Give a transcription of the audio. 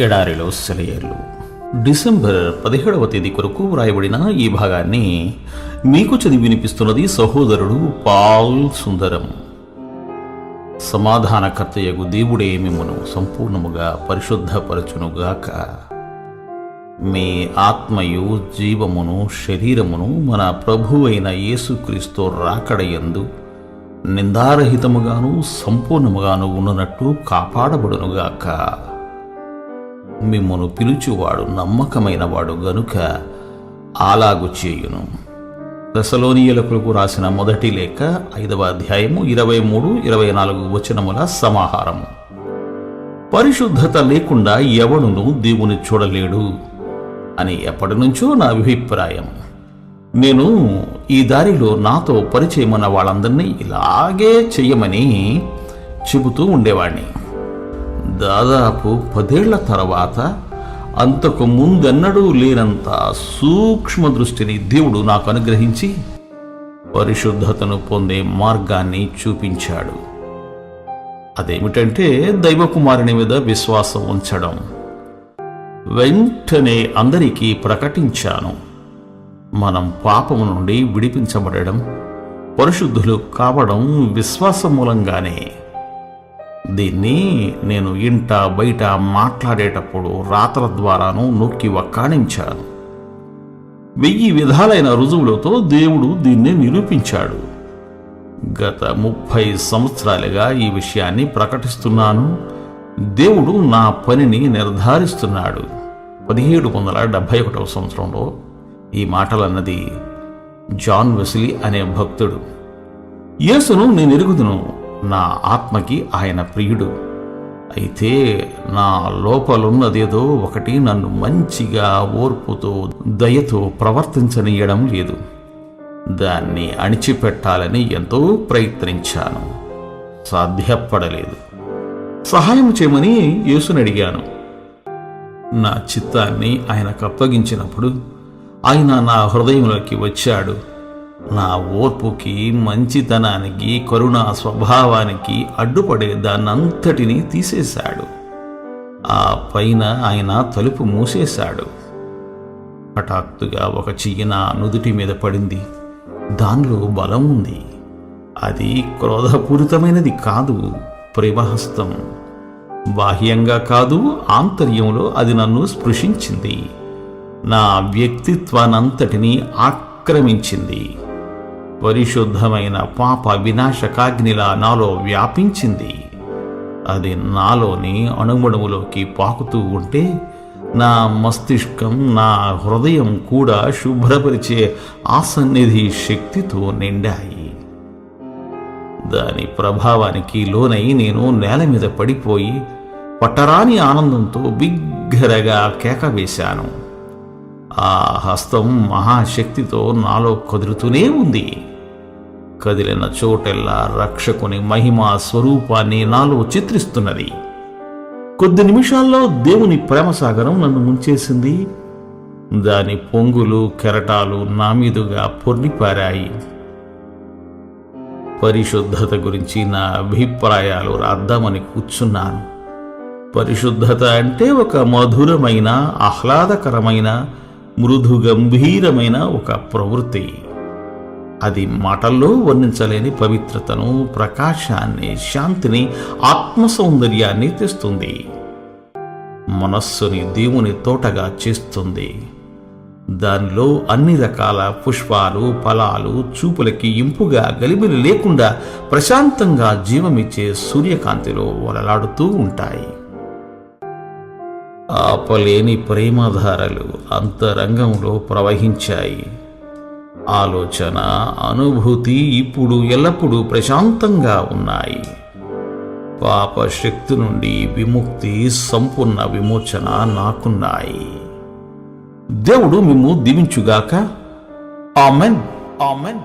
ఎడారిలో సెలయేర్లు. డిసెంబర్ పదిహేడవ తేదీ కొరకు వ్రాయబడిన ఈ భాగాన్ని మీకు చదివి వినిపిస్తున్నది సహోదరుడు పాల్ సుందరం. సమాధానకర్తయగు దేవుడే మిమ్మను సంపూర్ణముగా పరిశుద్ధపరచునుగాక. మీ ఆత్మయు జీవమును శరీరమును మన ప్రభు అయిన యేసుక్రీస్తు రాకడయందు నిందారహితముగాను సంపూర్ణముగాను ఉన్నట్టు కాపాడబడునుగాక. మిమ్మను పిలుచువాడు నమ్మకమైన వాడు గనుక అలాగు చేయును. దశలోనియలకు రాసిన మొదటి లేఖ ఐదవ అధ్యాయము ఇరవై మూడు ఇరవై నాలుగు వచనముల సమాహారము. పరిశుద్ధత లేకుండా ఎవడును దేవుని చూడలేడు అని ఎప్పటి నుంచో నా అభిప్రాయం. నేను ఈ దారిలో నాతో పరిచయమున్న వాళ్ళందరినీ ఇలాగే చెయ్యమని చెబుతూ ఉండేవాణ్ణి. దాదాపు పదేళ్ళ తర్వాత అంతకు ముందెన్నడూ లేనంత సూక్ష్మ దృష్టిని దేవుడు నాకు అనుగ్రహించి పరిశుద్ధతను పొందే మార్గాన్ని చూపించాడు. అదేమిటంటే దైవకుమారుని మీద విశ్వాసం ఉంచడం. వెంటనే అందరికీ ప్రకటించాను. మనం పాపము నుండి విడిపించబడడం పరిశుద్ధులు కావడం విశ్వాసం మూలంగానే దీన్ని నేను ఇంట బయట మాట్లాడేటప్పుడు రాతల ద్వారాను నొక్కి వక్కాణించాను. వెయ్యి విధాలైన రుజువులతో దేవుడు దీన్ని నిరూపించాడు. గత ముప్పై సంవత్సరాలుగా ఈ విషయాన్ని ప్రకటిస్తున్నాను. దేవుడు నా పనిని నిర్ధారిస్తున్నాడు. పదిహేడు వందల డెబ్భై ఒకటవ సంవత్సరంలో ఈ మాటలన్నది జాన్ వెసిలీ అనే భక్తుడు. యేసును నేను ఎరుగుదును. నా ఆత్మకి ఆయన ప్రియుడు. అయితే నా లోపలున్నదేదో ఒకటి నన్ను మంచిగా ఓర్పుతో దయతో ప్రవర్తించనీయడం లేదు. దాన్ని అణిచిపెట్టాలని ఎంతో ప్రయత్నించాను. సాధ్యపడలేదు. సహాయం చేయమని యేసుని అడిగాను. నా చిత్తాన్ని ఆయనకు అప్పగించినప్పుడు ఆయన నా హృదయంలోకి వచ్చాడు. నా ఓర్పుకి మంచితనానికి కరుణా స్వభావానికి అడ్డుపడే దాన్నంతటినీ తీసేశాడు. ఆ పైన ఆయన తలుపు మూసేశాడు. హఠాత్తుగా ఒక చెయ్యి నా నుదుటి మీద పడింది. దానిలో బలం ఉంది. అది క్రోధపూరితమైనది కాదు ప్రేమహస్తం. బాహ్యంగా కాదు ఆంతర్యంలో అది నన్ను స్పృశించింది. నా వ్యక్తిత్వానంతటినీ ఆక్రమించింది. పరిశుద్ధమైన పాప వినాశకాగ్నిలా నాలో వ్యాపించింది. అది నాలోని అణుమణువులోకి పాకుతూ ఉంటే నా మస్తిష్కం నా హృదయం కూడా శుభ్రపరిచే ఆసన్నిధి శక్తితో నిండాయి. దాని ప్రభావానికి లోనై నేను నేల మీద పడిపోయి పట్టరాని ఆనందంతో బిగ్గరగా కేక వేశాను. ఆ హస్తం మహాశక్తితో నాలో కదులుతూనే ఉంది. కదిలిన చోటెల్లా రక్షకుని మహిమా స్వరూపాన్ని నాలో చిత్రిస్తున్నది. కొద్ది నిమిషాల్లో దేవుని ప్రేమసాగరం నన్ను ముంచేసింది. దాని పొంగులు కెరటాలు నా మీదుగా పొర్లిపారాయి. పరిశుద్ధత గురించి నా అభిప్రాయాలు రాద్దామని కూర్చున్నాను. పరిశుద్ధత అంటే ఒక మధురమైన ఆహ్లాదకరమైన మృదు గంభీరమైన ఒక ప్రవృత్తి. అది మాటల్లో వర్ణించలేని పవిత్రతను ప్రకాశాన్ని శాంతిని ఆత్మ సౌందర్యాన్ని తెస్తుంది. మనస్సుని దేవుని తోటగా చేస్తుంది. దానిలో అన్ని రకాల పుష్పాలు ఫలాలు చూపులకి ఇంపుగా గలిబిలి లేకుండా ప్రశాంతంగా జీవమిచ్చే సూర్యకాంతిలో వలలాడుతూ ఉంటాయి. ఆపలేని ప్రేమధారలు అంతరంగంలో ప్రవహించాయి. ఆలోచన అనుభూతి ఇప్పుడు ఎల్లప్పుడూ ప్రశాంతంగా ఉన్నాయి. పాప శక్తి నుండి విముక్తి సంపూర్ణ విమోచన నాకున్నాయి. దేవుడు మిమ్ము దీవించుగాక. ఆమెన్. ఆమెన్.